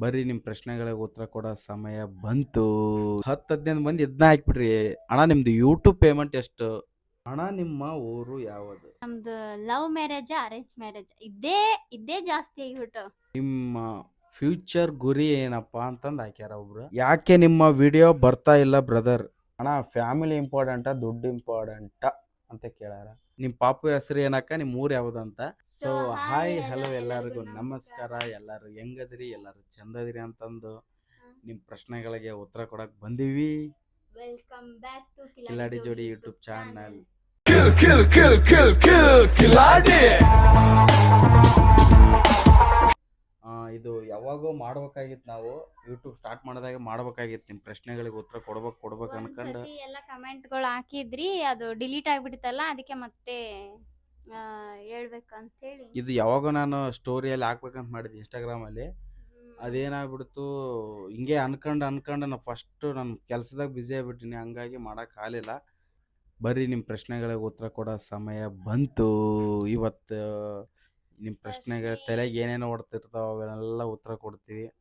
ಬರ್ರಿ ನಿಮ್ಮ ಪ್ರಶ್ನೆಗಳಿಗೆ ಉತ್ತರ ಕೊಡೋ ಸಮಯ ಬಂತು. ಹತ್ತು ಹದಿನೈದು ಮಂದಿ ಇದನ್ನ ಹಾಕ್ಬಿಡ್ರಿ. ಅಣ್ಣ ನಿಮ್ದು ಯೂಟ್ಯೂಬ್ ಪೇಮೆಂಟ್ ಎಷ್ಟು? ಅಣ್ಣ ನಿಮ್ಮ ಊರು ಯಾವುದು? ನಮ್ದು ಲವ್ ಮ್ಯಾರೇಜ್ ಅರೇಂಜ್ ಮ್ಯಾರೇಜ್ ಇದೇ ಇದೇ ಜಾಸ್ತಿ ಆಗಿಬಿಟ್ಟು. ನಿಮ್ಮ ಫ್ಯೂಚರ್ ಗುರಿ ಏನಪ್ಪ ಅಂತಂದು ಹಾಕ್ಯಾರ ಒಬ್ರು. ಯಾಕೆ ನಿಮ್ಮ ವಿಡಿಯೋ ಬರ್ತಾ ಇಲ್ಲ ಬ್ರದರ್ ಅಣ್ಣ ಫ್ಯಾಮಿಲಿ ಇಂಪಾರ್ಟೆಂಟ ದುಡ್ಡು ಇಂಪಾರ್ಟೆಂಟ ಅಂತ ಕೇಳ್ಯಾರ ನಿಮ್ಮ ಪಾಪು ಹೆಸರು ಏನಕ್ಕ ನಿಮ್ಮ ಊರು ಅಂತ ಸೊ So, ಹಾಯ್ ಹಲೋ ಎಲ್ಲರಿಗೂ ನಮಸ್ಕಾರ ಎಲ್ಲಾರು ಎಲ್ಲರೂ ಹೆಂಗದ್ರಿ ಎಲ್ಲಾರು ಚಂದದಿರಿ ಅಂತಂದು ನಿಮ್ಮ ಪ್ರಶ್ನೆಗಳಿಗೆ ಉತ್ತರ ಕೊಡಕ್ ಬಂದೀವಿ welcome back to Kiladi Jodi YouTube channel kill ಕಿಲ್ ಕಿಲ್ ಕಿಲ್ ಕಿಲ್ Killarney. ಇದು ಯಾವಾಗೋ ಮಾಡ್ಬೇಕಾಗಿತ್ತು ನಾವು ಯೂಟ್ಯೂಬ್ ಸ್ಟಾರ್ಟ್ ಮಾಡಿದಾಗ ಮಾಡ್ಬೇಕಾಗಿತ್ತು. ನಿಮ್ಮ ಪ್ರಶ್ನೆಗಳಿಗೆ ಉತ್ತರ ಕೊಡ್ಬೇಕು ಕೊಡ್ಬೇಕು ಅನ್ಕೊಂಡು. ಎಲ್ಲ ಕಮೆಂಟ್ಗಳು ಹಾಕಿದ್ರಿ ಅದು ಡಿಲೀಟ್ ಆಗ್ಬಿಟ್ಟಿತ್ತಲ್ಲ ಅದಕ್ಕೆ ಮತ್ತೆ ಆ, ಹೇಳ್ಬೇಕು ಅಂತ ಹೇಳಿ. ಇದು ಯಾವಾಗ ನಾನು ಸ್ಟೋರಿಯಲ್ಲಿ ಹಾಕ್ಬೇಕಂತ ಮಾಡಿದ್ದೆ ಇನ್ಸ್ಟಾಗ್ರಾಮಲ್ಲಿ ಅದೇನಾಗ್ಬಿಡ್ತು ಹಿಂಗೆ ಅನ್ಕೊಂಡು ಅನ್ಕೊಂಡು ನಾನು ಫಸ್ಟ್ ನನ್ನ ಕೆಲಸದಾಗ ಬ್ಯುಸಿ ಆಗಿಬಿಟ್ಟಿನಿ ಹಂಗಾಗಿ ಮಾಡೋಕ್ಕಾಗಲಿಲ್ಲ ಬರ್ರಿ ನಿಮ್ಮ ಪ್ರಶ್ನೆಗಳಿಗೆ ಉತ್ತರ ಕೊಡೋ ಸಮಯ ಬಂತು. ಇವತ್ತು ನಿಮ್ಮ ಪ್ರಶ್ನೆಗಳ ಪ್ರಶ್ನೆ- ತಲೆಗೆ ಏನೇನು ಓಡ್ತಿರ್ತಾವ ಅವೆಲ್ಲ ಉತ್ತರ ಕೊಡ್ತೀವಿ.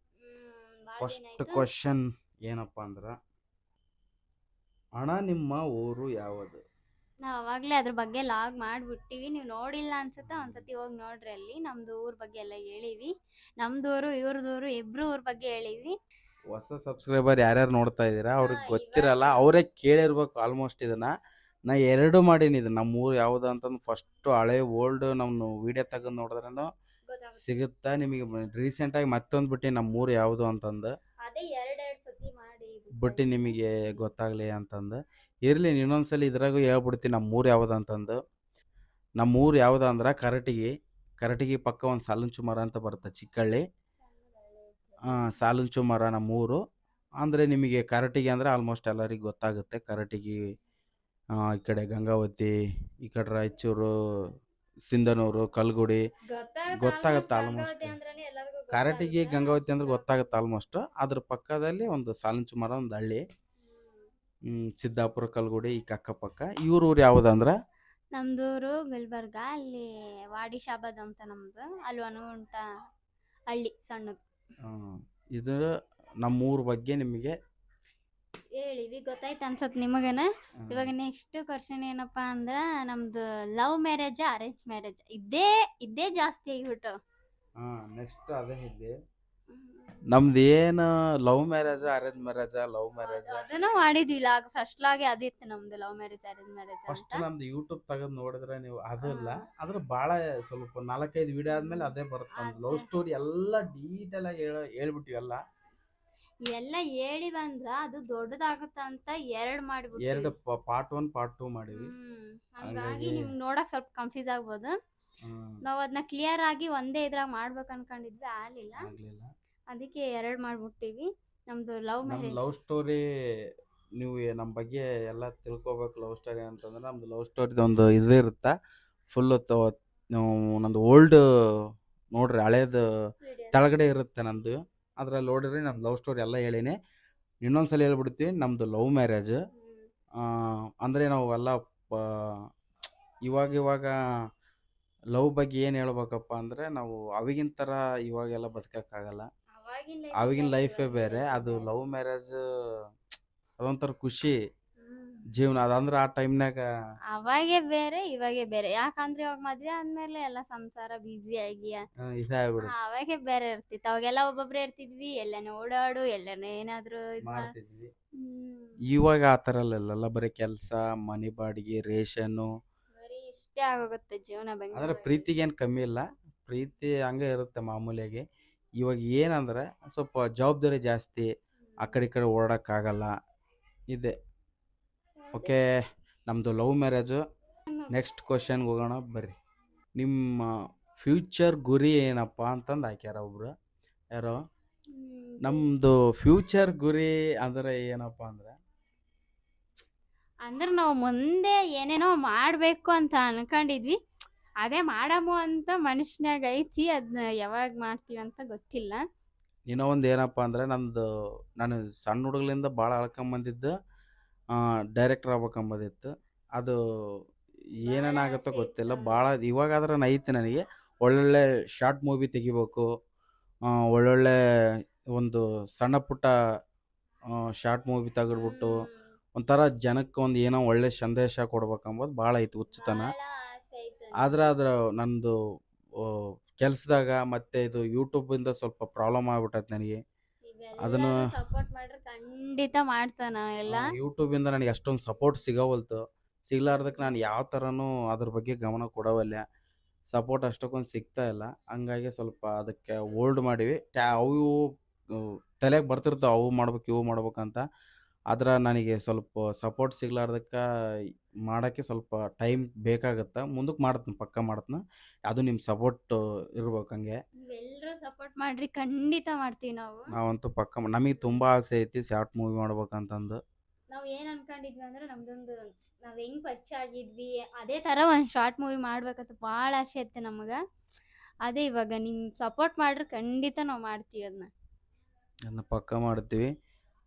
ಫಸ್ಟ್ ಕ್ವಶನ್ ಏನಪ್ಪ ಅಂದ್ರೆ ಹಣ ನಿಮ್ಮ ಊರು ಯಾವುದು? ನಾವು ಅವಾಗ್ಲೇ ಅದ್ರ ಬಗ್ಗೆ ಲಾಗ್ ಮಾಡ್ಬಿಟ್ಟಿವಿ. ನೀವು ನೋಡಿಲ್ಲ ಅನ್ಸುತ್ತೆ ಒಂದ್ಸತಿ ಹೋಗಿ ನೋಡ್ರಿ ಅಲ್ಲಿ. ನಮ್ದು ಊರ್ ಬಗ್ಗೆ ಎಲ್ಲ ಹೇಳಿವಿ. ನಮ್ದೂರು ಇವ್ರದೂರು ಇಬ್ರು ಊರ್ ಬಗ್ಗೆ ಹೇಳಿವಿ. ಹೊಸ ಸಬ್ಸ್ಕ್ರೈಬರ್ ಯಾರ್ಯಾರು ನೋಡ್ತಾ ಇದ್ದೀರಾ? ಅವ್ರಿಗೆ ಗೊತ್ತಿರಲ್ಲ. ಅವರೇ ಕೇಳಿರ್ಬೇಕು ಆಲ್ಮೋಸ್ಟ್ ಇದನ್ನ. ನಾ ಎರಡು ಮಾಡೀನಿ ಇದು. ನಮ್ಮ ಊರು ಯಾವುದು ಅಂತಂದು ಫಸ್ಟ್ ಹಳೆ ಓಲ್ಡ್ ನಮ್ಮ ವಿಡಿಯೋ ತೆಗೆದು ನೋಡಿದ್ರೆ ಸಿಗುತ್ತಾ ನಿಮಗೆ ರೀಸೆಂಟ್ ಆಗಿ ಮತ್ತೊಂದು ಬಿಟ್ಟು ನಮ್ಮ ಊರು ಯಾವುದು ಅಂತಂದು. ಬಿಟ್ಟು. ನಿಮಗೆ ಗೊತ್ತಾಗಲಿ ಅಂತಂದು. ಇರಲಿ ಇನ್ನೊಂದ್ಸಲಿ ಇದ್ರಾಗೂ ಹೇಳ್ಬಿಡ್ತೀನಿ ನಮ್ಮ ಊರು ಯಾವುದು ಅಂತಂದು. ನಮ್ಮ ಊರು ಯಾವುದು ಅಂದ್ರೆ ಕರಟಿಗಿ. ಕರಟಿಗಿ ಪಕ್ಕ ಒಂದು ಸಾಲುಂಚು ಮರ ಅಂತ ಬರುತ್ತೆ ಚಿಕ್ಕಳ್ಳಿ. ಸಾಲುಂಚು ಮರ ನಮ್ಮ ಊರು. ಅಂದರೆ ನಿಮಗೆ ಕರಟಿಗಿ ಅಂದರೆ ಆಲ್ಮೋಸ್ಟ್ ಎಲ್ಲರಿಗೂ ಗೊತ್ತಾಗುತ್ತೆ. ಕರಟಿಗಿ ಈ ಕಡೆ ಗಂಗಾವತಿ ಈ ಕಡೆ ರಾಯಚೂರು ಸಿಂಧನೂರು ಕಲ್ಗುಡಿ ಗೊತ್ತಾಗುತ್ತೆ ಆಲ್ಮೋಸ್ಟ್ ಕಾರಟಿಗಿ ಗಂಗಾವತಿ ಅಂದ್ರೆ ಗೊತ್ತಾಗುತ್ತೆ ಆಲ್ಮೋಸ್ಟ್ ಅದ್ರ ಪಕ್ಕದಲ್ಲಿ ಒಂದು ಸಾಲಂಚು ಮರ ಒಂದು ಹಳ್ಳಿ. ಹ್ಮ್, ಸಿದ್ದಾಪುರ ಕಲ್ಗುಡಿ ಈ ಅಕ್ಕಪಕ್ಕ ಇವ್ರ ಊರು ಯಾವುದಂದ್ರೆ? ನಮ್ದೂರು ಗುಲ್ಬರ್ಗ ಅಲ್ಲಿ ವಾಡಿ ಶಾಬಾದ್ ಅಂತ ನಮ್ದು. ಅಲ್ಲಿ ಉಂಟ ಹಳ್ಳಿ ಸಣ್ಣದು. ಇದು ನಮ್ಮ ಊರ ಬಗ್ಗೆ ನಿಮಗೆ ಹೇಳಿವಿ ಗೊತ್ತಾಯ್ತು ಅನ್ಸತ್ ನಿಮಗನ? ಇವಾಗ ನೆಕ್ಸ್ಟ್ ಕ್ವಶನ್ ಏನಪ್ಪಾ ಅಂದ್ರ ನಮ್ದು ಲವ್ ಮ್ಯಾರೇಜ್ ಅರೇಂಜ್ ಮ್ಯಾರೇಜ್ ಇದೇ ಇದೇ ಜಾಸ್ತಿ ಆಗಿಬಿಟ್ಟು. ಹಾ ನೆಕ್ಸ್ಟ್ ಅದೇ ಇದ್ದೆ. ನಮ್ದು ಏನು love marriage arrange marriage love marriage ಅದನ್ನು ಮಾಡಿದ್ವಿ ಲಾಗ್ ಫಸ್ಟ್ ಲಾಗೆ ಅದಿತ್ತು ನಮ್ದು love marriage arrange marriage first ಅಂತ ನಮ್ದು ಯೂಟ್ಯೂಬ್ ತೆಗೆದು ನೋಡಿದ್ರೆ ನೀವು ಅದು ಇಲ್ಲ ಅದ್ರ ಆದ್ರೆ ಭಾಳ ಸ್ವಲ್ಪ ನಾಲ್ಕೈದು ವಿಡಿಯೋ ಆದ್ಮೇಲೆ ಅದೇ ಬರುತ್ತೆ ಲವ್ ಸ್ಟೋರಿ ಎಲ್ಲ ಡೀಟೇಲ್ ಆಗಿ ಹೇಳ ಹೇಳ್ಬಿಟ್ಟಿವಿ ಎಲ್ಲ ಎಲ್ಲ ಹೇಳಿ ಬಂದ್ರ ಅದು ದೊಡ್ಡದಾಗುತ್ತ ಅಂತ ಎರಡ್ ಮಾಡ್ಬಿಟ್ಟು ಎರಡು ಪಾರ್ಟ್ ಒನ್ ಪಾರ್ಟ್ ಟೂ ಮಾಡಿವಿ. ಹಂಗಾಗಿ ನಿಮ್ಗ್ ನೋಡಕ್ ಸ್ವಲ್ಪ ಕನ್ಫ್ಯೂಸ್ ಆಗ್ಬೋದು. ನಾವು ಅದನ್ನ ಕ್ಲಿಯರ್ ಆಗಿ ಒಂದೇ ಇದ್ರಾಗ ಮಾಡ್ಬೇಕು ಅನ್ಕೊಂಡಿದ್ವಿ ಆಗ್ಲಿಲ್ಲ. ಆಗ್ಲಿಲ್ಲ. ಅದಕ್ಕೆ ಎರಡ್ ಮಾಡ್ಬಿಟ್ಟಿವಿ. ನಮ್ದು ಲವ್ ಮ್ಯಾರೇಜ್ ಲವ್ ಸ್ಟೋರಿ ನೀವು ನಮ್ಮ ಬಗ್ಗೆ ಎಲ್ಲ ತಿಳ್ಕೊಬೇಕು ಲವ್ ಸ್ಟೋರಿ ಅಂತಂದ್ರೆ ನಮ್ದು ಲವ್ ಸ್ಟೋರಿದು ಒಂದು ಇದು ಇರುತ್ತೆ? ಫುಲ್ ನಮ್ದು ಓಲ್ಡ್ ನೋಡ್ರಿ ಹಳೇದು ಕೆಳಗಡೆ ಇರುತ್ತೆ ನಂದು. ಅದ್ರಲ್ಲಿ ನೋಡಿದ್ರೆ ನಮ್ಮ ಲವ್ ಸ್ಟೋರಿ ಎಲ್ಲ ಹೇಳಿನಿ. ಇನ್ನೊಂದ್ಸಲ ಹೇಳ್ಬಿಡ್ತೀನಿ ನಮ್ಮದು ಲವ್ ಮ್ಯಾರೇಜ್ ಅಂದರೆ ನಾವು ಎಲ್ಲ ಪ- ಇವಾಗ ಇವಾಗ ಲವ್ ಬಗ್ಗೆ ಏನು ಹೇಳ್ಬೇಕಪ್ಪ ಅಂದರೆ ನಾವು ಅವಾಗಿನ ಥರ ಇವಾಗೆಲ್ಲ ಆಗಲ್ಲ ಅವಾಗಿನ ಲೈಫೇ ಬೇರೆ ಅದು ಲವ್ ಮ್ಯಾರೇಜ್ ಅದೊಂಥರ ಖುಷಿ. ಜೀವನ ಅದಂದ್ರೆ ಆ ಟೈಮ್ನಾಗ ಅವಾಗೆ ಬೇರೆ ಇವಾಗೆ ಬೇರೆ. ಯಾಕಂದ್ರೆ ಇವಾಗ ಮದ್ವೆ ಆದ್ಮೇಲೆ ಎಲ್ಲ ಸಂಸಾರ ಬಿಸಿ ಆಗಿ ಇದಾಗ್ಬಿಡು ಅವಾಗೆ ಬೇರೆ ಇರ್ತಿತ್ತು. ಅವಾಗೆಲ್ಲ ಒಬ್ಬೊಬ್ರೆ ಇರ್ತಿದ್ವಿ ಎಲ್ಲಾನು ಓಡಾಡು ಎಲ್ಲಾನು ಏನಾದ್ರು ಇದ್ ಮಾಡ್- ಮಾಡ್ತಿದ್ವಿ. ಹ್ಮ್. ಇವಾಗ ಆ ಥರ ಎಲ್ಲ ಬರೀ ಕೆಲಸ ಮನೆ ಬಾಡಿಗೆ ರೇಷನ್ನು. ಬರೀ ಇಷ್ಟೇ ಆಗೋಗುತ್ತೆ ಜೀವನ ಅಂದ್ರೆ ಬೆಂಗಳೂರಲ್ಲಿ. ಪ್ರೀತಿಗೇನು ಕಮ್ಮಿ ಇಲ್ಲ. ಪ್ರೀತಿ ಹಂಗೆ ಇರುತ್ತೆ ಮಾಮೂಲಿಯಾಗಿ. ಇವಾಗ ಏನಂದ್ರೆ ಸ್ವಲ್ಪ ಜವಾಬ್ದಾರಿ ಜಾಸ್ತಿ ಆ ಕಡೆ ಈ ಕಡೆ ಓಡೋಕ್ಕಾಗಲ್ಲ ಇದೆ. ಓಕೆ ನಮ್ಮದು ಲವ್ ಮ್ಯಾರೇಜು ನೆಕ್ಸ್ಟ್ ಕ್ವಶನ್ಗೆ ಹೋಗೋಣ ಬರ್ರಿ. ನಿಮ್ಮ ಫ್ಯೂಚರ್ ಗುರಿ ಏನಪ್ಪ ಅಂತಂದು ಹಾಕ್ಯಾರ ಒಬ್ರು. ಯಾರೋ. ನಮ್ಮದು ಫ್ಯೂಚರ್ ಗುರಿ ಅಂದರೆ ಏನಪ್ಪ ಅಂದ್ರೆ? ಅಂದ್ರೆ ನಾವು ಮುಂದೆ ಏನೇನೋ ಮಾಡಬೇಕು ಅಂತ ಅನ್ಕೊಂಡಿದ್ವಿ. ಅದೇ ಮಾಡಮು ಅಂತ ಮನುಷ್ಯನಾಗ ಐತಿ ಅದನ್ನ ಯಾವಾಗ ಮಾಡ್ತೀವಿ ಅಂತ ಗೊತ್ತಿಲ್ಲ. ಇನ್ನೂ ಒಂದು ಏನಪ್ಪ ಅಂದರೆ ನಂದು ನಾನು ಸಣ್ಣ ಹುಡುಗಲಿಂದ ಭಾಳ ಅಳ್ಕೊಂಬಂದಿದ್ದು. ಡೈರೆಕ್ಟರ್ ಆಗ್ಬೇಕಂಬೋದಿತ್ತು. ಅದು ಏನೇನಾಗುತ್ತೋ ಗೊತ್ತಿಲ್ಲ? ಭಾಳ ಇವಾಗಾದ್ರೆ ನೈತು ನನಗೆ. ಒಳ್ಳೊಳ್ಳೆ ಶಾರ್ಟ್ ಮೂವಿ ತೆಗಿಬೇಕು. ಒಳ್ಳೊಳ್ಳೆ ಒಂದು ಸಣ್ಣ ಪುಟ್ಟ ಶಾರ್ಟ್ ಮೂವಿ ತೆಗೆದ್ಬಿಟ್ಟು ಒಂಥರ ಜನಕ್ಕೆ ಒಂದು ಏನೋ ಒಳ್ಳೆ ಸಂದೇಶ ಕೊಡ್ಬೇಕಂಬೋದು ಭಾಳ ಐತಿ ಹುಚ್ಚುತನ. ಐತೆ ಆದ್ರೆ ಅದ್ರ ನಂದು ಕೆಲಸದಾಗ ಮತ್ತು ಇದು ಯೂಟ್ಯೂಬಿಂದ ಸ್ವಲ್ಪ ಪ್ರಾಬ್ಲಮ್ ಆಗ್ಬಿಟ್ಟೈತೆ ನನಗೆ. ಅದನ್ನ- ಸಪೋರ್ಟ್ ಮಾಡ್ರೆ ಖಂಡಿತ ಮಾಡ್ತಾನ ಎಲ್ಲ. ಯೂಟ್ಯೂಬಿಂದ ನನಗೆ ಅಷ್ಟೊಂದು ಸಪೋರ್ಟ್ ಸಿಗವಲ್ತು. ಸಿಗ್ಲಾರ್ದಕ್ಕೆ ನಾನು ಯಾವ ಥರನೂ ಅದ್ರ ಬಗ್ಗೆ ಗಮನ ಕೊಡವಲ್ಲ ಸಪೋರ್ಟ್ ಅಷ್ಟಕ್ಕೊಂದು ಸಿಗ್ತಾ ಇಲ್ಲ. ಹಂಗಾಗಿ ಸ್ವಲ್ಪ ಅದಕ್ಕೆ ಓಲ್ಡ್ ಮಾಡಿವಿ. ಟ್ಯಾ ಅವು ತಲೆಗೆ ಬರ್ತಿರ್ತಾವೆ. ಅವು ಮಾಡ್ಬೇಕು ಇವು ಮಾಡ್ಬೇಕಂತ. ಆದ್ರೆ ನನಗೆ ಸ್ವಲ್ಪ ಸಪೋರ್ಟ್ ಸಿಗ್ಲಾರ್ದಕ್ಕೆ ಮಾಡೋಕ್ಕೆ ಸ್ವಲ್ಪ ಟೈಮ್ ಬೇಕಾಗತ್ತೆ. ಮುಂದಕ್ಕೆ ಮಾಡ್ತೀನಿ ಪಕ್ಕ ಮಾಡ್ತೀನಿ. ಅದು ನಿಮ್ಮ ಸಪೋರ್ಟ್ ಇರ್ಬೇಕು ಹಂಗೆ. ನೀವೆಲ್ಲರೂ ಸಪೋರ್ಟ್ ಮಾಡ್ರಿ ಖಂಡಿತ ಮಾಡ್ತೀವಿ ನಾವು. ನಾವಂತೂ ಪಕ್ಕ ನಮಗೆ ತುಂಬ ಆಸೆ ಐತಿ ಶಾರ್ಟ್ ಮೂವಿ ಮಾಡ್ಬೇಕಂತಂದು. ನಾವು ಏನ್ ಅನ್ಕೊಂಡಿದ್ವಿ ಅಂದ್ರೆ ನಮ್ದೊಂದು ನಾವ್ ಹೆಂಗ್ ಪರಿಚಯ ಆಗಿದ್ವಿ ಅದೇ ತರ ಒಂದ್ ಶಾರ್ಟ್ ಮೂವಿ ಮಾಡ್ಬೇಕಂತ ಭಾಳ ಆಸೆ ಐತೆ ನಮಗ. ಅದೇ ಇವಾಗ ನಿಮ್ ಸಪೋರ್ಟ್ ಮಾಡ್ರೆ ಖಂಡಿತ ನಾವು ಮಾಡ್ತೀವಿ ಅದನ್ನ ಅದನ್ನ ಪಕ್ಕ ಮಾಡ್ತೀವಿ.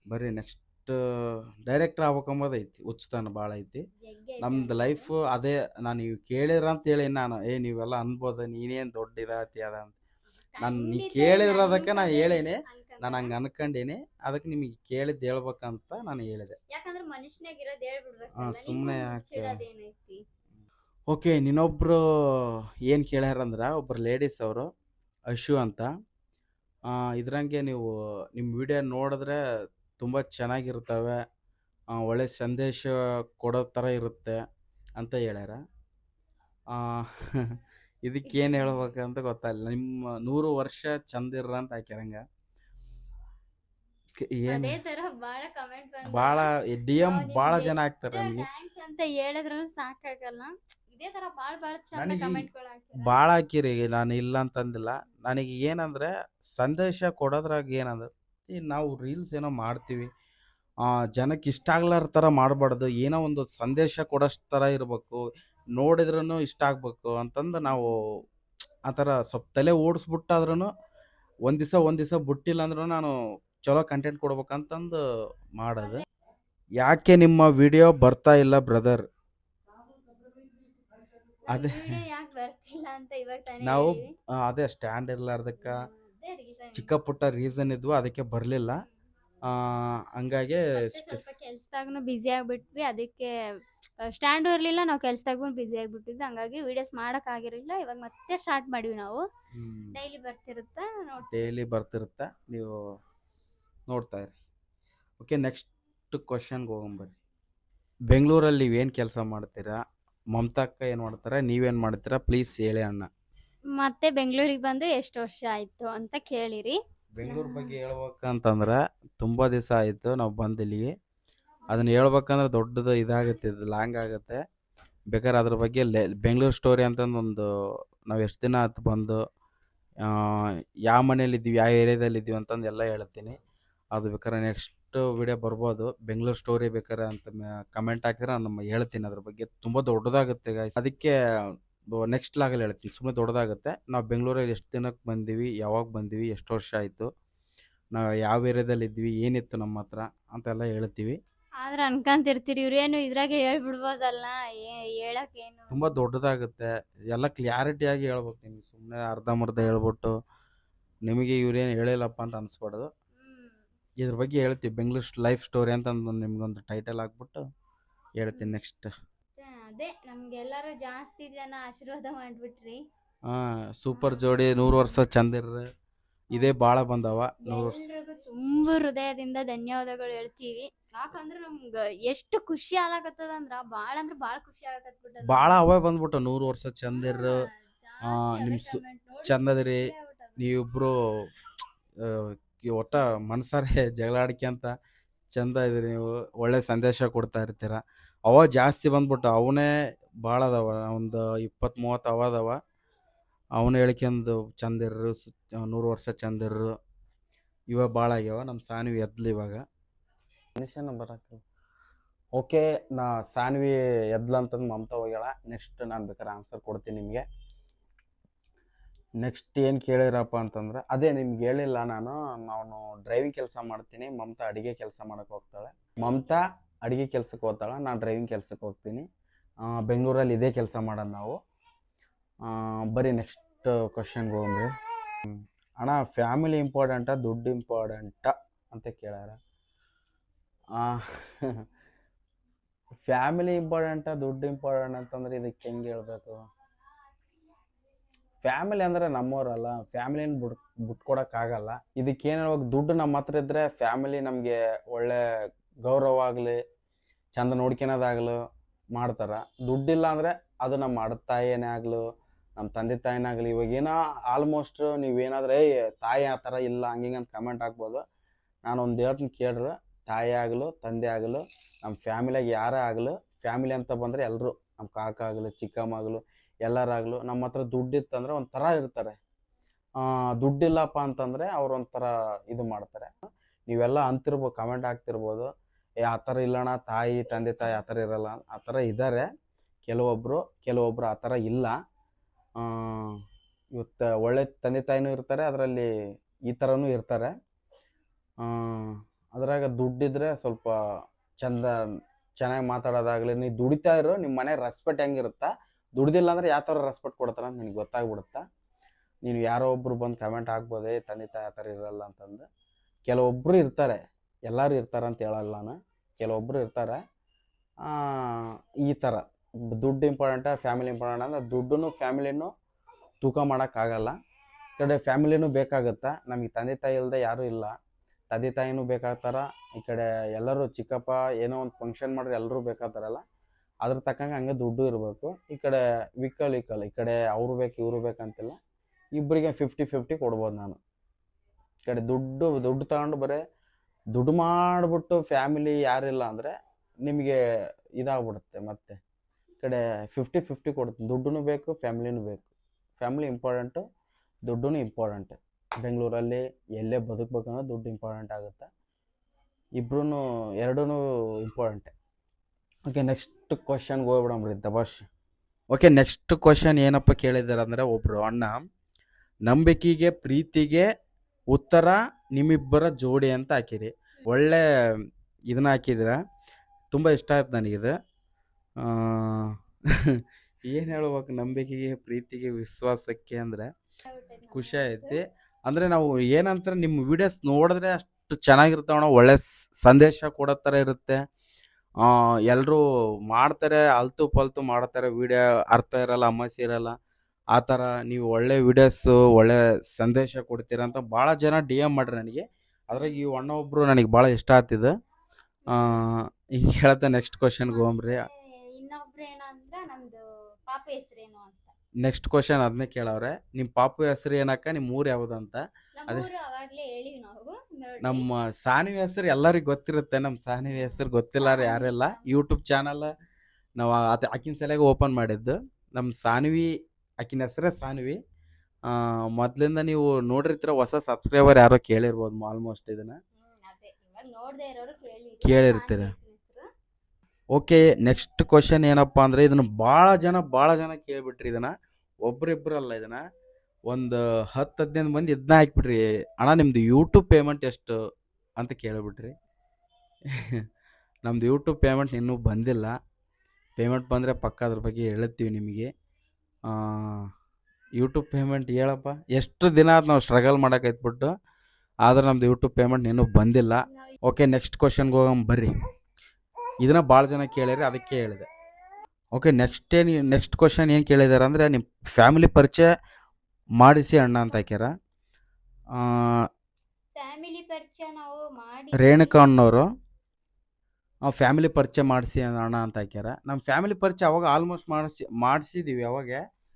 ಬರೀ ನೆಕ್ಸ್ಟ್ ಡೈರೆಕ್ಟ್ರ್ ಆಗ್ಬೇಕಂಬೋದು ಐತಿ ಉಚಿತನ ಭಾಳ ಐತಿ. ನಮ್ದು ಲೈಫ್ ಅದೇ ನಾನು ನೀವು ಕೇಳಿದ್ರ ಅಂತ ಹೇಳಿ ನಾನು ಏ ನೀವೆಲ್ಲ ಅನ್ಬೋದು ನೀನೇನು ದೊಡ್ಡ ಇದಾತಿ ಅದ? ಅಂತ ನಾನು ನೀ ಕೇಳಿರೋದಕ್ಕೆ ನಾನು ಹೇಳೇನೆ ನಾನು ಹಂಗೆ ಅನ್ಕೊಂಡೇನೆ ಅದಕ್ಕೆ ನಿಮಗೆ ಕೇಳಿದ್ದು ಹೇಳ್ಬೇಕಂತ ನಾನು ಹೇಳಿದೆ. ಸುಮ್ಮನೆ ಸುಮ್ಮನೆ ಓಕೆ ನೀನೊಬ್ರು ಏನು ಕೇಳ್ಯಾರಂದ್ರೆ ಒಬ್ಬರು ಲೇಡೀಸ್ ಅವರು ಅಶು ಅಂತ. ಇದ್ರಂಗೆ ನೀವು ನಿಮ್ಮ ವಿಡಿಯೋ ನೋಡಿದ್ರೆ ತುಂಬ ಚೆನ್ನಾಗಿರ್ತವೆ ಒಳ್ಳೆ ಸಂದೇಶ ಕೊಡೋ ಥರ ಇರುತ್ತೆ ಅಂತ ಹೇಳ್ಯಾರ. ಇದಕ್ಕೇನು ಹೇಳ್ಬೇಕಂತ ಗೊತ್ತಾಗಿಲ್ಲ ನಿಮ್ಮ ನೂರು ವರ್ಷ ಚಂದಿರ ಅಂತ ಹಾಕ್ಯಾರಂಗ. ಏನು ಭಾಳ ಡಿ ಎಂ ಭಾಳ ಜನ ಆಗ್ತಾರೆ ನನಗೆ ಅಂತ ಹೇಳಿದ್ರು ಸಾಕಾಗಲ್ಲ. ಇದೇ ತರ ಬಾಳ ಬಾಳ ಚಂದ ನನಗೆ ಕಮೆಂಟ್ಗಳು ಹಾಕಿ ಭಾಳ ಹಾಕಿರಿ ನಾನು ಇಲ್ಲ ಅಂತಂದಿಲ್ಲ. ನನಗೆ ಏನಂದ್ರೆ ಸಂದೇಶ ಕೊಡೋದ್ರಾಗ ಏನಂದ್ರೆ ಈ ನಾವು ರೀಲ್ಸ್ ಏನೋ ಮಾಡ್ತೀವಿ ಜನಕ್ಕೆ ಇಷ್ಟ ಆಗ್ಲಾರ ಥರ ಮಾಡಬಾರ್ದು ಏನೋ ಒಂದು ಸಂದೇಶ ಕೊಡೋಷ್ಟು ಥರ ಇರಬೇಕು ನೋಡಿದ್ರೂ ಇಷ್ಟ ಆಗಬೇಕು ಅಂತಂದು ನಾವು ಆ ಥರ ಸ್ವಲ್ಪ ತಲೆ ಓಡಿಸ್ಬಿಟ್ಟಾದ್ರೂ ಒಂದು ದಿವಸ ಒಂದು ದಿವಸ ಬಿಟ್ಟಿಲ್ಲ ಅಂದ್ರೂ ನಾನು ಚಲೋ ಕಂಟೆಂಟ್ ಕೊಡ್ಬೇಕಂತಂದು ಮಾಡೋದು ಯಾಕೆ ನಿಮ್ಮ ವಿಡಿಯೋ ಬರ್ತಾ ಇಲ್ಲ ಬ್ರದರ್ ಅದೇ. ನಾವು ಅದೇ ಸ್ಟ್ಯಾಂಡ್ ಇರ್ಲಾರ್ದಕ್ಕೆ. ಚಿಕ್ಕ ಪುಟ್ಟ ರೀಸನ್ ಇದ್ವು ಅದಕ್ಕೆ ಬರಲಿಲ್ಲ. ಹಂಗಾಗಿ ಸ್ವಲ್ಪ ಕೆಲ್ಸದಾಗೂ ಬಿಸಿ ಆಗ್ಬಿಟ್ವಿ ಅದಕ್ಕೆ ಸ್ಟ್ಯಾಂಡ್ ಇರಲಿಲ್ಲ ನಾವು ಕೆಲ್ಸದಾಗೂ ಬಿಸಿ ಆಗ್ಬಿಟ್ಟಿದ್ವಿ ಹಂಗಾಗಿ ವಿಡಿಯೋಸ್ ಮಾಡಕ್ ಆಗಿರಲಿಲ್ಲ ಇವಾಗ ಮತ್ತೆ ಸ್ಟಾರ್ಟ್ ಮಾಡಿವಿ ನಾವು. ಡೈಲಿ ಬರ್ತಿರುತ್ತ? ಡೈಲಿ ಬರ್ತಿರುತ್ತೆ? ನೀವು ನೋಡ್ತಾ ಇರಿ. ಓಕೆ ನೆಕ್ಸ್ಟ್ ಕ್ವಶನ್ಗೆ ಹೋಗಂಬರ್ರಿ ಬೆಂಗಳೂರಲ್ಲಿ ನೀವೇನು ಕೆಲಸ ಮಾಡ್ತೀರಾ? ಮಮತಾಕ್ಕ ಏನು ಮಾಡ್ತಾರೆ? ನೀವೇನು ಮಾಡ್ತೀರಾ? ಪ್ಲೀಸ್ ಹೇಳಿ ಅಣ್ಣ. ಮತ್ತೆ ಬೆಂಗಳೂರಿಗೆ ಬಂದು ಎಷ್ಟು ವರ್ಷ ಆಯ್ತು ಅಂತ ಕೇಳಿರಿ. ಬೆಂಗಳೂರು ಬಗ್ಗೆ ಹೇಳ್ಬೇಕಂತಂದ್ರೆ ತುಂಬ ದಿವಸ ಆಯಿತು ನಾವು ಬಂದಿಲ್ಲಿ. ಇಲ್ಲಿಗೆ ಅದನ್ನ ಹೇಳ್ಬೇಕಂದ್ರೆ ದೊಡ್ಡದು ಇದಾಗುತ್ತೆ ಇದು ಲಾಂಗ್ ಆಗುತ್ತೆ. ಬೇಕಾದ್ರೆ ಅದ್ರ ಬಗ್ಗೆ ಲೆ ಬೆಂಗಳೂರು ಸ್ಟೋರಿ ಅಂತಂದು ಒಂದು ನಾವು ಎಷ್ಟು ದಿನ ಆಯ್ತು ಬಂದು ಯಾವ ಮನೇಲಿ ಇದ್ದೀವಿ ಯಾವ ಏರಿಯಾದಲ್ಲಿ ಇದ್ದೀವಿ ಅಂತಂದು ಎಲ್ಲ ಹೇಳ್ತೀನಿ. ಅದು ಬೇಕಾದ್ರೆ ನೆಕ್ಸ್ಟ್ ವಿಡಿಯೋ ಬರ್ಬೋದು. ಬೆಂಗಳೂರು ಸ್ಟೋರಿ ಬೇಕಾರೆ ಅಂತ ಕಮೆಂಟ್ ಹಾಕಿದ್ರೆ ನಾನು ನಮ್ಮ ಹೇಳ್ತೀನಿ ಅದ್ರ ಬಗ್ಗೆ. ತುಂಬ ದೊಡ್ಡದಾಗುತ್ತೆ ಗಾಯ್ಸ್ ಅದಕ್ಕೆ ನೆಕ್ಸ್ಟ್ ಲಾಗಲ್ಲಿ ಹೇಳ್ತೀನಿ. ಸುಮ್ಮನೆ ದೊಡ್ಡದಾಗುತ್ತೆ. ನಾವು ಬೆಂಗಳೂರಲ್ಲಿ ಎಷ್ಟು ದಿನಕ್ಕೆ ಬಂದೀವಿ ಯಾವಾಗ ಬಂದೀವಿ ಎಷ್ಟು ವರ್ಷ ಆಯಿತು ನಾವು ಯಾವ ಏರಿಯಾದಲ್ಲಿ ಇದ್ವಿ ಏನಿತ್ತು ನಮ್ಮ ಹತ್ರ ಅಂತೆಲ್ಲ ಹೇಳ್ತೀವಿ. ಆದ್ರೆ ಅನ್ಕಂತಿರ್ತೀರಿ ಇವ್ರೇನು ಇದ್ರಾಗೆ ಹೇಳ್ಬಿಡ್ಬೋದಲ್ಲ ಹೇಳಕ್ ಏನು? ತುಂಬ ದೊಡ್ಡದಾಗುತ್ತೆ. ಎಲ್ಲ ಕ್ಲಿಯಾರಿಟಿಯಾಗಿ ಹೇಳ್ಬೇಕು ನಿಮ್ಗೆ. ಸುಮ್ಮನೆ ಅರ್ಧಂಬರ್ಧ ಹೇಳ್ಬಿಟ್ಟು ನಿಮಗೆ ಇವ್ರೇನು ಹೇಳಿಲ್ಲಪ್ಪ ಅಂತ ಅನ್ಸ್ಬಾರ್ದು. ಇದ್ರ ಬಗ್ಗೆ ಹೇಳ್ತೀವಿ. ಬೆಂಗಳೂರು ಲೈಫ್ ಸ್ಟೋರಿ ಅಂತ ನಿಮ್ಗೊಂದು ಟೈಟಲ್ ಹಾಕ್ಬಿಟ್ಟು ಹೇಳ್ತೀನಿ ನೆಕ್ಸ್ಟ್ ಅದೇ ನಮ್ಗೆಲ್ಲರೂ ಜಾಸ್ತಿ ಜನ ಆಶೀರ್ವಾದ ಮಾಡ್ಬಿಟ್ರಿ. ಹಾ ಸೂಪರ್ ಜೋಡಿ ನೂರು ವರ್ಷ ಚಂದಿರ ಇದೇ ಬಾಳ ಬಂದವ ನೂರು ವರ್ಷ. ಎಲ್ರಿಗೂ ತುಂಬಾ ಹೃದಯದಿಂದ ಧನ್ಯವಾದಗಳು ಹೇಳ್ತೀವಿ. ಯಾಕಂದ್ರೆ ನಮ್ಗ ಎಷ್ಟು ಖುಷಿ ಆಗತ್ತದ ಅಂದ್ರ ಬಾಳ ಅಂದ್ರೆ ಬಾಳ ಖುಷಿ ಆಗತ್ತೆ ಬಾಳ ಅವ ಬಂದ್ಬಿಟ್ಟು ನೂರು ವರ್ಷ ಚಂದಿರ ಆ, ನಿಮ್ ಸು- ಚಂದದಿರಿ. ನೀವಿಬ್ರು ಆ, ಈ ಒಟ್ಟ ಮನ್ಸಾರೆ ಜಗಳಾಡ್ಕ್ಯಂತ ಚಂದ ಇದ್ರಿ ನೀವು. ಒಳ್ಳೆ ಸಂದೇಶ ಕೊಡ್ತಾ ಇರ್ತೀರ. ಅವ ಜಾಸ್ತಿ ಬಂದ್ಬಿಟ್ಟು, ಅವನೇ ಭಾಳ ಅದಾವ, ಒಂದು ಇಪ್ಪತ್ತು ಮೂವತ್ತು ಅವ ಅದಾವ. ಅವನು ಹೇಳ್ಕ್ಯಂದು ಚಂದಿರ್ರು ನೂರು ವರ್ಷ ಚಂದಿರ್ರು, ಇವ ಭಾಳ ಆಗ್ಯಾವ ನಮ್ಮ ಸಾನ್ವಿ ಎದ್ಲು ಇವಾಗ. ಮನುಷ್ಯನ ಬರಕ್ಕೆ. ಓಕೆ, ನಾ ಸಾನ್ವಿ ಎದ್ಲು ಅಂತಂದು ಮಮತಾ ಹೋಗ್ಯಾಳ. ನೆಕ್ಸ್ಟ್ ನಾನು ಬೇಕಾದ್ರೆ ಆನ್ಸರ್ ಕೊಡ್ತೀನಿ ನಿಮಗೆ. ನೆಕ್ಸ್ಟ್ ಏನು ಕೇಳಿರಪ್ಪ ಅಂತಂದ್ರೆ, ಅದೇ ನಿಮ್ಗೆ ಹೇಳಿಲ್ಲ ನಾನು ನಾನು ಡ್ರೈವಿಂಗ್ ಕೆಲಸ ಮಾಡ್ತೀನಿ, ಮಮತಾ ಅಡಿಗೆ ಕೆಲಸ ಮಾಡೋಕ್ಕೆ ಹೋಗ್ತಾಳೆ. ಮಮತಾ ಅಡಿಗೆ ಕೆಲಸಕ್ಕೆ ಹೋಗ್ತಾಳೆ, ನಾನು ಡ್ರೈವಿಂಗ್ ಕೆಲಸಕ್ಕೆ ಹೋಗ್ತೀನಿ. ಬೆಂಗಳೂರಲ್ಲಿ ಇದೇ ಕೆಲಸ ಮಾಡೋದು ನಾವು. ಬರೀ ನೆಕ್ಸ್ಟ್ ಕ್ವಶನ್ಗೆ ಹೋಗ್ರಿ ಅಣ್ಣ ಫ್ಯಾಮಿಲಿ ಇಂಪಾರ್ಟೆಂಟಾ ದುಡ್ಡು ಇಂಪಾರ್ಟೆಂಟಾ ಅಂತ ಕೇಳ್ಯಾರ. ಫ್ಯಾಮಿಲಿ ಇಂಪಾರ್ಟೆಂಟಾ ದುಡ್ಡು ಇಂಪಾರ್ಟೆಂಟ್ ಅಂತಂದ್ರೆ ಇದಕ್ಕೆ ಹೆಂಗೆ ಹೇಳ್ಬೇಕು? ಫ್ಯಾಮಿಲಿ ಅಂದ್ರೆ ನಮ್ಮವರಲ್ಲ ಫ್ಯಾಮಿಲಿನ ಬಿಟ್ ಬಿಟ್ಕೊಡಕ್ಕಾಗಲ್ಲ. ಇದಕ್ಕೆ ಏನೋ ಹೇಳ್ಬೇಕು? ದುಡ್ಡು ನಮ್ಮ ಹತ್ರ ಇದ್ದರೆ ಫ್ಯಾಮಿಲಿ ನಮಗೆ ಒಳ್ಳೆ ಗೌರವ ಆಗಲಿ, ಚಂದ ನೋಡ್ಕೊಳೋದಾಗಲು ಮಾಡ್ತಾರೆ. ದುಡ್ಡಿಲ್ಲ ಅಂದರೆ ಅದು ನಮ್ಮ ಅಡ ತಾಯಿಯೇ ಆಗಲು, ನಮ್ಮ ತಂದೆ ತಾಯಿನೇ ಆಗಲಿ, ಇವಾಗ ಏನೋ ಆಲ್ಮೋಸ್ಟ್ ನೀವೇನಾದ್ರೆ ಏಯ್, ತಾಯಿ ಆ ಥರ ಇಲ್ಲ ಹಂಗಿಂಗೆ ಅಂತ ಕಮೆಂಟ್ ಹಾಕ್ಬೋದು. ನಾನು ಒಂದು ಹೇಳ್ತೀನಿ ಕೇಳ್ರಿ, ತಾಯಿ ಆಗಲು, ತಂದೆ ಆಗಲು, ನಮ್ಮ ಫ್ಯಾಮಿಲಿಯಾಗ ಯಾರೇ ಆಗಲು ಫ್ಯಾಮಿಲಿ ಅಂತ ಬಂದರೆ ಎಲ್ಲರೂ ನಮ್ಮ ಕಾಕ ಆಗಲು, ಚಿಕ್ಕಮ್ಮ ಆಗಲು ಎಲ್ಲರಾಗಲು ನಮ್ಮ ಹತ್ರ ದುಡ್ಡಿತ್ತಂದ್ರೆ ಒಂಥರ ಇರ್ತಾರೆ. ದುಡ್ಡಿಲ್ಲಪ್ಪ ಅಂತಂದರೆ ಅವ್ರು ಒಂಥರ ಇದು ಮಾಡ್ತಾರೆ. ನೀವೆಲ್ಲ ಅಂತಿರ್ಬೋದು ಕಮೆಂಟ್ ಹಾಕ್ತಿರ್ಬೋದು. ಆ ಥರ ಇಲ್ಲಣ್ಣ, ತಾಯಿ, ತಂದೆ, ತಾಯಿ ಆ ಥರ ಇರಲ್ಲ. ಆ ಥರ ಇದ್ದಾರೆ. ಕೆಲವೊಬ್ಬರು ಕೆಲವೊಬ್ಬರು ಆ ಥರ ಇಲ್ಲ. ಇವತ್ತು ಒಳ್ಳೆ ತಂದೆ, ತಾಯಿನೂ ಇರ್ತಾರೆ, ಅದರಲ್ಲಿ ಈ ಥರನೂ ಇರ್ತಾರೆ. ಅದ್ರಾಗ ದುಡ್ಡಿದ್ರೆ ಸ್ವಲ್ಪ ಚಂದ, ಚೆನ್ನಾಗಿ ಮಾತಾಡೋದಾಗಲಿ ನೀವು ದುಡಿತಾ ಇರೋ ನಿಮ್ಮ ಮನೆ ರೆಸ್ಪೆಕ್ಟ್ ಹೆಂಗಿರುತ್ತಾ? ದುಡ್ದಿಲ್ಲ ಅಂದ್ರೆ ಯಾವ ಥರ ರೆಸ್ಪೆಕ್ಟ್ ಕೊಡ್ತಾರೆ ಅಂತ ನಿನಗೆ ಗೊತ್ತಾಗ್ಬಿಡುತ್ತಾ? ನೀನು ಯಾರೋ ಒಬ್ರು ಬಂದು ಕಮೆಂಟ್ ಹಾಕ್ಬೋದೇ, ತಂದೆ, ತಾಯಿ ಆ ಥರ ಇರಲ್ಲ ಅಂತಂದು. ಕೆಲವೊಬ್ಬರು ಇರ್ತಾರೆ. ಎಲ್ಲರೂ ಇರ್ತಾರೆ ಅಂತ ಹೇಳಲ್ಲ ನಾನು. ಕೆಲವೊಬ್ಬರು ಇರ್ತಾರೆ. ಈ ಥರ ದುಡ್ಡು ಇಂಪಾರ್ಟೆಂಟ ಫ್ಯಾಮಿಲಿ ಇಂಪಾರ್ಟೆಂಟ್ ಅಂದ್ರೆ ದುಡ್ಡು ಫ್ಯಾಮಿಲಿನೂ ತೂಕ ಮಾಡೋಕ್ಕಾಗಲ್ಲ. ಕಡೆ ಫ್ಯಾಮಿಲಿನೂ ಬೇಕಾಗುತ್ತೆ. ನಮಗೆ ತಂದೆ ತಾಯಿ ಇಲ್ಲದೆ ಯಾರೂ ಇಲ್ಲ. ತಂದೆ ತಾಯಿನೂ ಬೇಕಾಗ್ತಾರೆ. ಈ ಕಡೆ ಎಲ್ಲರೂ ಚಿಕ್ಕಪ್ಪ ಏನೋ ಒಂದು ಫಂಕ್ಷನ್ ಮಾಡಿದ್ರೆ ಎಲ್ಲರೂ ಬೇಕಾಗ್ತಾರಲ್ಲ. ಅದ್ರ ತಕ್ಕಂಗೆ ಹಂಗೆ ದುಡ್ಡು ಇರಬೇಕು. ಈ ಕಡೆ ವಿಕಲ್ ವಿಕಲ್ ಈ ಕಡೆ ಅವ್ರು ಬೇಕು, ಇವರು ಬೇಕಂತಿಲ್ಲ ಇಬ್ಬರಿಗೆ ಫಿಫ್ಟಿ ಫಿಫ್ಟಿ ಕೊಡ್ಬೋದು ನಾನು. ಈ ಕಡೆ ದುಡ್ಡು ದುಡ್ಡು ತಗೊಂಡು ಬರೀ ದುಡ್ಡು ಮಾಡಿಬಿಟ್ಟು ಫ್ಯಾಮಿಲಿ ಯಾರಿಲ್ಲ ಅಂದರೆ ನಿಮಗೆ ಇದಾಗ್ಬಿಡುತ್ತೆ ಮತ್ತೆ. ಕಡೆ ಫಿಫ್ಟಿ ಫಿಫ್ಟಿ ಕೊಡುತ್ತೆ. ದುಡ್ಡು ಬೇಕು, ಫ್ಯಾಮಿಲಿನೂ ಬೇಕು. ಫ್ಯಾಮಿಲಿ ಇಂಪಾರ್ಟೆಂಟು ದುಡ್ಡು ಇಂಪಾರ್ಟೆಂಟ್ ಬೆಂಗಳೂರಲ್ಲಿ ಎಲ್ಲೇ ಬದುಕಬೇಕಂದ್ರೆ ದುಡ್ಡು ಇಂಪಾರ್ಟೆಂಟ್ ಆಗುತ್ತೆ. ಇಬ್ರು ಎರಡೂ ಇಂಪಾರ್ಟೆಂಟೆ ಓಕೆ ನೆಕ್ಸ್ಟ್ ಕ್ವಶನ್ಗೆ ಹೋಗ್ಬಿಡಂಬ್ರಿ ದಬಾಶ್ ಓಕೆ ನೆಕ್ಸ್ಟ್ ಕ್ವಶನ್ ಏನಪ್ಪ ಕೇಳಿದ್ದಾರೆ ಅಂದರೆ ಒಬ್ಬರು ಅಣ್ಣ, ನಂಬಿಕೆಗೆ, ಪ್ರೀತಿಗೆ ಉತ್ತರ ನಿಮ್ಮಿಬ್ಬರ ಜೋಡಿ ಅಂತ ಹಾಕಿರಿ. ಒಳ್ಳೆ ಇದನ್ನ ಹಾಕಿದ್ರ ತುಂಬ ಇಷ್ಟ ಆಯ್ತು ನನಗಿದು. ಏನು ಹೇಳ್ಬೇಕು ನಂಬಿಕೆಗೆ, ಪ್ರೀತಿಗೆ, ವಿಶ್ವಾಸಕ್ಕೆ ಅಂದರೆ ಖುಷಿ ಐತಿ ಅಂದರೆ ನಾವು ಏನಂತಾರೆ ನಿಮ್ಮ ವಿಡಿಯೋಸ್ ನೋಡಿದ್ರೆ ಅಷ್ಟು ಚೆನ್ನಾಗಿರ್ತಾವಣ ಒಳ್ಳೆ ಸಂದೇಶ ಕೊಡೋ ಥರ ಇರುತ್ತೆ. ಎಲ್ಲರೂ ಮಾಡ್ತಾರೆ, ಅಲ್ತು ಪಲ್ತು ಮಾಡ್ತಾರೆ ವಿಡಿಯೋ ಅರ್ಥ ಇರಲ್ಲ ಅಮ್ಮಸಿ ಇರಲ್ಲ. ಆ ಥರ ನೀವು ಒಳ್ಳೆ ವಿಡಿಯೋಸು ಒಳ್ಳೆ ಸಂದೇಶ ಕೊಡ್ತೀರ ಅಂತ ಭಾಳ ಜನ ಡಿ ಎಂ ಮಾಡ್ರಿ ನನಗೆ. ಅದ್ರಾಗ ಈ ಅಣ್ಣ ಒಬ್ಬರು ನನಗೆ ಭಾಳ ಇಷ್ಟ ಆಗ್ತಿದ್ದು. ಹಿಂಗೆ ಹೇಳ್ತಾ ನೆಕ್ಸ್ಟ್ ಕ್ವಶನ್ಗೆ ಹೋಗ್ರಿ ಇನ್ನೊಬ್ರು ಏನಂದ್ರ ನಮ್ದು ಪಾಪ ಹೆಸರೇನು ಅಂತ. ನೆಕ್ಸ್ಟ್ ಕ್ವಶನ್ ಅದನ್ನೇ ಕೇಳವ್ರೆ. ನಿಮ್ಮ ಪಾಪು ಹೆಸರು ಏನಕ್ಕ? ನಿಮ್ಮ ಊರು ಯಾವುದು ಅಂತ ಅದೇ. ನಮ್ಮ ಸಾನಿವಿ ಹೆಸರು ಎಲ್ಲರಿಗೂ ಗೊತ್ತಿರುತ್ತೆ. ನಮ್ಮ ಸಾನಿವಿ ಹೆಸರು ಗೊತ್ತಿಲ್ಲಾರ ಯಾರೆಲ್ಲ. ಯೂಟ್ಯೂಬ್ ಚಾನಲ್ ನಾವು ಅದು ಆಕಿನ ಸಲಗೆ ಓಪನ್ ಮಾಡಿದ್ದು. ನಮ್ಮ ಸಾನ್ವಿ ಆಕಿನ ಹೆಸರೇ ಸಾನ್ವಿ. ಮೊದಲಿಂದ ನೀವು ನೋಡಿರ್ತೀರ ಹೊಸ ಸಬ್ಸ್ಕ್ರೈಬರ್ ಯಾರೋ ಕೇಳಿರ್ಬೋದು ಆಲ್ಮೋಸ್ಟ್ ಇದನ್ನ. ಕೇಳಿರ್ತೀರ. ಓಕೆ ನೆಕ್ಸ್ಟ್ ಕ್ವಶನ್ ಏನಪ್ಪ ಅಂದ್ರೆ ಇದನ್ನು ಭಾಳ ಜನ ಭಾಳ ಜನ ಕೇಳಿಬಿಟ್ರಿ ಇದನ್ನು. ಒಬ್ರಿಬ್ರಲ್ಲ ಇದನ್ನ. ಒಂದು ಹತ್ತು ಹದಿನೈದು ಮಂದಿ ಇದನ್ನ ಹಾಕ್ಬಿಟ್ರಿ. ಅಣ್ಣ ನಿಮ್ದು ಯೂಟ್ಯೂಬ್ ಪೇಮೆಂಟ್ ಎಷ್ಟು ಅಂತ ಕೇಳಿಬಿಟ್ರಿ. ನಮ್ದು ಯೂಟ್ಯೂಬ್ ಪೇಮೆಂಟ್ ಇನ್ನೂ ಬಂದಿಲ್ಲ. ಪೇಮೆಂಟ್ ಬಂದರೆ ಪಕ್ಕ ಅದ್ರ ಬಗ್ಗೆ ಹೇಳ್ತೀವಿ ನಿಮಗೆ. ಯೂಟ್ಯೂಬ್ ಪೇಮೆಂಟ್ ಹೇಳಪ್ಪ. ಎಷ್ಟು ದಿನ ಆಯ್ತು ನಾವು ಸ್ಟ್ರಗಲ್ ಮಾಡೋಕೈತ್ಬಿಟ್ಟು ಆದ್ರೆ ನಮ್ದು ಯೂಟ್ಯೂಬ್ ಪೇಮೆಂಟ್ ಇನ್ನೂ ಬಂದಿಲ್ಲ. ಓಕೆ ನೆಕ್ಸ್ಟ್ ಕ್ವಶನ್ಗೆ ಹೋಗಮ್ ಬರ್ರಿ. ಇದನ್ನ ಭಾಳ ಜನ ಕೇಳಿರಿ ಅದಕ್ಕೆ ಹೇಳಿದೆ. ಓಕೆ ನೆಕ್ಸ್ಟ್ ಏನು ನೆಕ್ಸ್ಟ್ ಕ್ವಶನ್ ಏನು ಕೇಳಿದಾರೆ ಅಂದರೆ ನಿಮ್ಮ ಫ್ಯಾಮಿಲಿ ಪರಿಚಯ ಮಾಡಿಸಿ ಅಣ್ಣ ಅಂತ ಹಾಕ್ಯಾರ. ರೇಣುಕಾ ಅಣ್ಣವರು. ಫ್ಯಾಮಿಲಿ ಪರಿಚಯ ಮಾಡಿಸಿ ಅಣ್ಣ ಅಂತ ಹಾಕ್ಯಾರ. ನಮ್ಮ ಫ್ಯಾಮಿಲಿ ಪರಿಚಯ ಅವಾಗ ಆಲ್ಮೋಸ್ಟ್ ಮಾಡಿಸಿ ಮಾಡಿಸಿದ್ದೀವಿ ಅವಾಗ.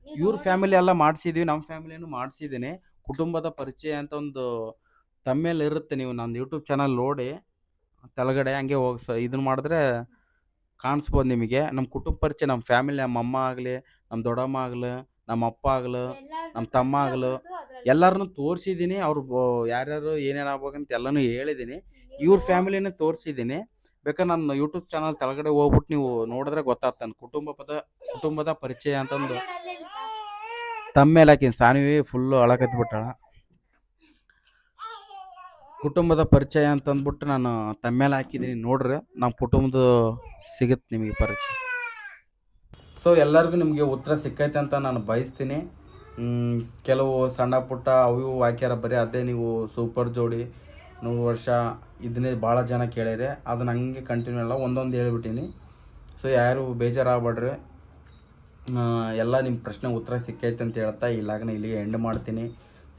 ಇವ್ರ ಫ್ಯಾಮಿಲಿ ಎಲ್ಲ ಮಾಡಿಸಿದ್ದೀವಿ ನಮ್ಮ ಫ್ಯಾಮಿಲಿನೂ ಮಾಡಿಸಿದ್ದೀನಿ ಕುಟುಂಬದ ಪರಿಚಯ ಅಂತ ಒಂದು ತಮ್ಮೇಲೆ ಇರುತ್ತೆ ನೀವು ನನ್ನ ಯೂಟ್ಯೂಬ್ ಚಾನಲ್ ನೋಡಿ. ತೆಳಗಡೆ ಹಂಗೆ ಹೋಗಿ ಸ ಇದನ್ನ ಮಾಡಿದ್ರೆ ಕಾಣಿಸ್ಬೋದು ನಿಮಗೆ. ನಮ್ಮ ಕುಟುಂಬ ಪರಿಚಯ ನಮ್ಮ ಫ್ಯಾಮಿಲಿ ನಮ್ಮ ಅಮ್ಮ ಆಗಲಿ ನಮ್ಮ ದೊಡ್ಡಮ್ಮ ಆಗಲಿ ನಮ್ಮ ಅಪ್ಪ ಆಗಲಿ ನಮ್ಮ ತಮ್ಮ ಆಗಲು ಎಲ್ಲರನ್ನು ತೋರಿಸಿದ್ದೀನಿ ಅವ್ರು ಯಾರ್ಯಾರು ಏನೇನು ಆಗ್ಬೇಕಂತ ಎಲ್ಲನೂ ಹೇಳಿದ್ದೀನಿ ಇವ್ರ ಫ್ಯಾಮಿಲಿನ ತೋರಿಸಿದ್ದೀನಿ ಬೇಕಾದ್ರೆ ನನ್ನ ಯೂಟ್ಯೂಬ್ ಚಾನಲ್ ತೆಳಗಡೆ ಹೋಗ್ಬಿಟ್ಟು ನೀವು ನೋಡಿದ್ರೆ ಗೊತ್ತಾಗ್ತಾನೆ ಕುಟುಂಬ ಪದ, ಕುಟುಂಬದ ಪರಿಚಯ ಅಂತಂದು. ತಮ್ಮ ಮೇಲೆ ಹಾಕಿನ ಸಾನ್ವಿ ಫುಲ್ಲು ಅಳಕತ್ಬಿಟ್ಟಾಳ. ಕುಟುಂಬದ ಪರಿಚಯ ಅಂತಂದ್ಬಿಟ್ಟು ನಾನು ತಮ್ಮ ಮೇಲೆ ಹಾಕಿದ್ದೀನಿ. ನೋಡ್ರಿ, ನಮ್ಮ ಕುಟುಂಬದ ಸಿಗುತ್ತೆ ನಿಮಗೆ ಪರಿಚಯ. ಸೊ ಎಲ್ಲರಿಗೂ ನಿಮಗೆ ಉತ್ತರ ಸಿಕ್ಕೈತೆ ಅಂತ ನಾನು ಬಯಸ್ತೀನಿ. ಕೆಲವು ಸಣ್ಣ ಪುಟ್ಟ ಅವು ಇವು ಹಾಕ್ಯಾರ ಬರೀ ಅದೇ ನೀವು ಸೂಪರ್ ಜೋಡಿ. ನೂರು ವರ್ಷ ಇದನ್ನೇ ಭಾಳ ಜನ ಕೇಳಿರಿ ಅದನ್ನ ಹಂಗೆ ಕಂಟಿನ್ಯೂ ಅಲ್ಲ ಒಂದೊಂದು ಹೇಳ್ಬಿಟ್ಟೀನಿ. ಸೊ ಯಾರು ಬೇಜಾರಾಗಬೇಡ್ರಿ. ಎಲ್ಲ ನಿಮ್ಮ ಪ್ರಶ್ನೆ ಉತ್ತರ ಸಿಕ್ಕೈತೆ ಅಂತ ಹೇಳ್ತಾ ಈ ಲಾಗ್ನ ಇಲ್ಲಿಗೆ ಎಂಡ್ ಮಾಡ್ತೀನಿ.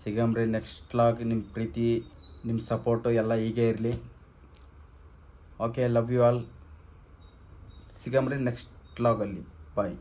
ಸಿಗಮ್ರಿ ನೆಕ್ಸ್ಟ್ ಲಾಗ್ ನಿಮ್ಮ ಪ್ರೀತಿ ನಿಮ್ಮ ಸಪೋರ್ಟು ಎಲ್ಲ ಹೀಗೆ ಇರಲಿ. ಓಕೆ ಲವ್ ಯು ಆಲ್ ಸಿಗಮ್ರಿ ನೆಕ್ಸ್ಟ್ ಲಾಗಲ್ಲಿ. ಬಾಯ್